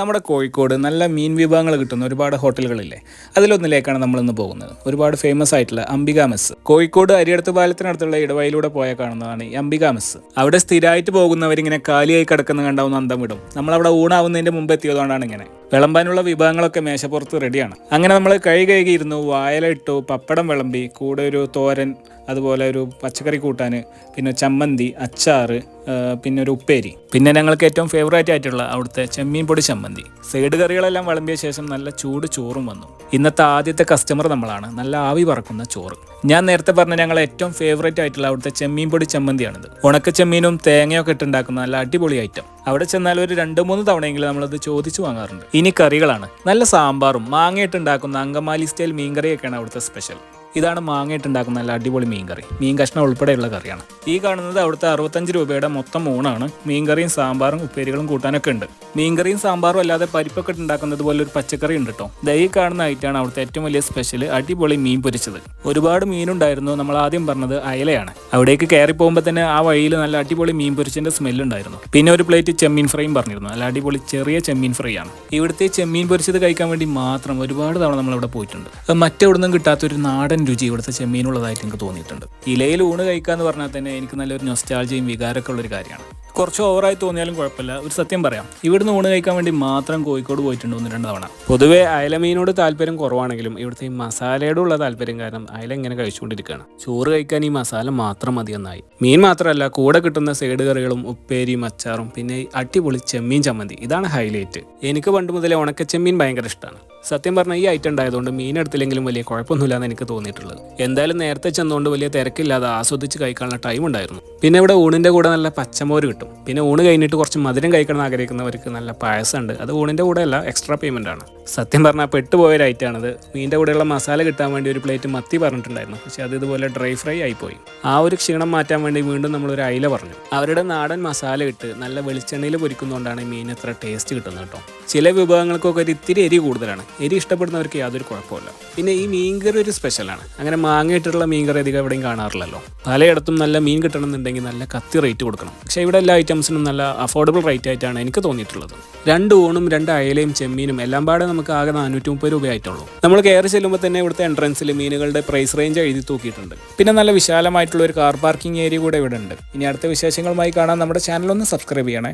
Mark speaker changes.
Speaker 1: നമ്മുടെ കോഴിക്കോട് നല്ല മീൻ വിഭവങ്ങൾ കിട്ടുന്ന ഒരുപാട് ഹോട്ടലുകളില്ലേ? അതിലൊന്നിലേക്കാണ് നമ്മൾ ഇന്ന് പോകുന്നത്. ഒരുപാട് ഫേമസ് ആയിട്ടുള്ള അംബിക മെസ് കോഴിക്കോട് അരിയടത്ത് പാലത്തിനടുത്തുള്ള ഇടവയിലൂടെ പോയാൽ കാണുന്നതാണ് ഈ അംബിക മെസ് അവിടെ സ്ഥിരമായിട്ട് പോകുന്നവരിങ്ങനെ കാലിയായി കിടക്കുന്ന കണ്ടാവുന്ന അന്തം വിടും. നമ്മളവിടെ ഊണാവുന്നതിന്റെ മുമ്പ് എത്തിയതുകൊണ്ടാണ് ഇങ്ങനെ. വിളമ്പാനുള്ള വിഭവങ്ങളൊക്കെ മേശപ്പുറത്ത് റെഡിയാണ് അങ്ങനെ നമ്മൾ കൈ കഴുകിയിരുന്നു വായല ഇട്ടു പപ്പടം വിളമ്പി കൂടെ ഒരു തോരൻ അതുപോലെ ഒരു പച്ചക്കറി കൂട്ടാൻ പിന്നെ ചമ്മന്തി അച്ചാർ പിന്നെ ഒരു ഉപ്പേരി. പിന്നെ ഞങ്ങൾക്ക് ഏറ്റവും ഫേവറേറ്റ് ആയിട്ടുള്ള അവിടുത്തെ ചെമ്മീൻ പൊടി ചമ്മന്തി. സൈഡ് കറികളെല്ലാം വിളമ്പിയ ശേഷം നല്ല ചൂട് ചോറും വന്നു. ഇന്നത്തെ ആദ്യത്തെ കസ്റ്റമർ നമ്മളാണ്. നല്ല ആവി പറക്കുന്ന ചോറ്. ഞാൻ നേരത്തെ പറഞ്ഞ ഞങ്ങളെ ഏറ്റവും ഫേവറേറ്റ് ആയിട്ടുള്ള അവിടുത്തെ ചെമ്മീൻ പൊടി ചമ്മന്തിയാണിത്. ഉണക്ക ചെമ്മീനും തേങ്ങയൊക്കെ ഇട്ടുണ്ടാക്കുന്ന നല്ല അടിപൊളി ഐറ്റം അവിടെ ചെന്നാൽ ഒരു രണ്ട് മൂന്ന് തവണയെങ്കിലും നമ്മളത് ചോദിച്ചു വാങ്ങാറുണ്ട്. ഇനി കറികളാണ്. നല്ല സാമ്പാറും മാങ്ങയിട്ട് ഉണ്ടാക്കുന്ന അങ്കമാലി സ്റ്റൈൽ മീൻകറിയൊക്കെയാണ് അവിടുത്തെ സ്പെഷ്യൽ ഇതാണ് മാങ്ങയിട്ട് ഉണ്ടാക്കുന്ന നല്ല അടിപൊളി മീൻ കറി മീൻ കഷ്ണം ഉൾപ്പെടെയുള്ള കറിയാണ്. ഈ കാണുന്നത് അവിടുത്തെ അറുപത്തഞ്ച് രൂപയുടെ മൊത്തം ഊണാണ്. മീൻകറിയും സാമ്പാറും ഉപ്പേരികളും കൂട്ടാനൊക്കെ ഉണ്ട്. മീൻ കറിയും സാമ്പാറും അല്ലാതെ പരിപ്പൊക്കെ ഉണ്ടാക്കുന്നത് പോലെ ഒരു പച്ചക്കറി ഉണ്ട് കേട്ടോ ദൈ കാണുന്ന ഐറ്റാണ് അവിടുത്തെ ഏറ്റവും വലിയ സ്പെഷ്യൽ അടിപൊളി മീൻ പൊരിച്ചത്. ഒരുപാട് മീനുണ്ടായിരുന്നു. നമ്മൾ ആദ്യം പറഞ്ഞത് അയലയാണ്. അവിടേക്ക് കയറി പോകുമ്പോൾ തന്നെ ആ വഴിയിൽ നല്ല അടിപൊളി മീൻ പൊരിച്ചതിന്റെ സ്മെല്ല് ഉണ്ടായിരുന്നു. പിന്നെ ഒരു പ്ലേറ്റ് ചെമ്മീൻ ഫ്രൈയും പറഞ്ഞിരുന്നു. നല്ല അടിപൊളി ചെറിയ ചെമ്മീൻ ഫ്രൈ ആണ് ഇവിടുത്തെ ചെമ്മീൻ പൊരിച്ചത് കഴിക്കാൻ വേണ്ടി മാത്രം ഒരുപാട് തവണ നമ്മൾ അവിടെ പോയിട്ടുണ്ട്. അത് കിട്ടാത്ത ഒരു നാടൻ രുചി ഇവിടുത്തെ ചെമ്മീനുള്ളതായിട്ട് എനിക്ക് തോന്നിയിട്ടുണ്ട്. ഇലയിൽ ഊണ് കഴിക്കുക എന്ന് പറഞ്ഞാൽ തന്നെ എനിക്ക് നല്ലൊരു നൊസ്റ്റാൾജിയും വികാരമൊക്കെ ഉള്ളൊരു കാര്യമാണ്. കുറച്ച് ഓവറായി തോന്നിയാലും കുഴപ്പമില്ല. ഒരു സത്യം പറയാം. ഇവിടുന്ന് ഊണ് കഴിക്കാൻ വേണ്ടി മാത്രം കോഴിക്കോട് പോയിട്ടുണ്ട് ഒന്ന് രണ്ട് തവണ. പൊതുവേ അയലമീനോട് താല്പര്യം കുറവാണെങ്കിലും ഇവിടുത്തെ ഈ മസാലയുടെ ഉള്ള താല്പര്യം കാരണം അയല ഇങ്ങനെ കഴിച്ചുകൊണ്ടിരിക്കുകയാണ്. ചോറ് കഴിക്കാൻ ഈ മസാല മാത്രം മതി എന്നായി. മീൻ മാത്രമല്ല കൂടെ കിട്ടുന്ന സൈഡ് കറികളും ഉപ്പേരിയും അച്ചാറും പിന്നെ അടിപൊളി ചെമ്മീൻ ചമ്മന്തി. ഇതാണ് ഹൈലൈറ്റ് എനിക്ക് പണ്ട് മുതലേ ഉണക്ക ചെമ്മീൻ ഭയങ്കര ഇഷ്ടമാണ്. സത്യം പറഞ്ഞാൽ ഈ ഐറ്റം ഉണ്ടായതുകൊണ്ട് മീൻ എടുത്തില്ലെങ്കിലും വലിയ കുഴപ്പമൊന്നുമില്ലാന്ന് എനിക്ക് തോന്നിയിട്ടുള്ളത്. എന്തായാലും നേരത്തെ ചെന്നുകൊണ്ട് വലിയ തിരക്കില്ലാതെ ആസ്വദിച്ച് കഴിക്കാനുള്ള ടൈം ഉണ്ടായിരുന്നു. പിന്നെ ഇവിടെ ഊണിന്റെ കൂടെ നല്ല പച്ചമോര് കിട്ടും. പിന്നെ ഊണ് കഴിഞ്ഞിട്ട് കുറച്ച് മധുരം കഴിക്കണം ആഗ്രഹിക്കുന്നവർക്ക് നല്ല പായസം ഉണ്ട് അത് ഊണിന്റെ കൂടെ അല്ല എക്സ്ട്രാ പേയ്മെന്റ് ആണ്. സത്യം പറഞ്ഞാൽ പെട്ടുപോയ ഒരു ഐറ്റം ആണ് മീനിന്റെ കൂടെയുള്ള മസാല കിട്ടാൻ വേണ്ടി ഒരു പ്ലേറ്റ് മത്തി പറഞ്ഞിട്ടുണ്ടായിരുന്നു. പക്ഷെ അത് ഇതുപോലെ ഡ്രൈ ഫ്രൈ ആയിപ്പോയി. ആ ഒരു ക്ഷീണം മാറ്റാൻ വേണ്ടി വീണ്ടും നമ്മൾ ഒരു അയില പറഞ്ഞു. അവരുടെ നാടൻ മസാല ഇട്ട് നല്ല വെളിച്ചെണ്ണയിൽ പൊരിക്കുന്നതുകൊണ്ടാണ് മീൻ ഇത്ര ടേസ്റ്റ് കിട്ടുന്നത് കേട്ടോ. ചില വിഭവങ്ങൾക്കൊക്കെ ഒരു ഇത്തിരി എരി കൂടുതലാണ്. എരി ഇഷ്ടപ്പെടുന്നവർക്ക് യാതൊരു കുഴപ്പമില്ല പിന്നെ ഈ മീൻകറി ഒരു സ്പെഷ്യലാണ്. അങ്ങനെ മാങ്ങയിട്ടുള്ള മീൻകറി അധികം എവിടെയും കാണാറില്ലല്ലോ. പലയിടത്തും നല്ല മീൻ കിട്ടണമെന്നുണ്ടെങ്കിൽ നല്ല കത്തി റേറ്റ് കൊടുക്കണം. പക്ഷേ ഇവിടെ എല്ലാ ഐറ്റംസിനും നല്ല അഫോർഡബിൾ റേറ്റ് ആയിട്ടാണ് എനിക്ക് തോന്നിയിട്ടുള്ളത്. രണ്ട് ഊണും രണ്ട് അയലയും ചെമ്മീനും എല്ലാം പാടെ നമുക്ക് ആകെ നാനൂറ്റി മുപ്പത് രൂപയായിട്ടുള്ളൂ നമ്മൾ കയറി ചെല്ലുമ്പോൾ തന്നെ ഇവിടുത്തെ എൻട്രൻസിൽ മീനുകളുടെ പ്രൈസ് റേഞ്ച് എഴുതി തൂക്കിയിട്ടുണ്ട്. പിന്നെ നല്ല വിശാലമായിട്ടുള്ള ഒരു കാർ പാർക്കിംഗ് ഏരിയ കൂടെ ഇവിടെ ഉണ്ട്. ഇനി അടുത്ത വിശേഷങ്ങളുമായി കാണാൻ നമ്മുടെ ചാനൽ ഒന്ന് സബ്സ്ക്രൈബ് ചെയ്യണേ.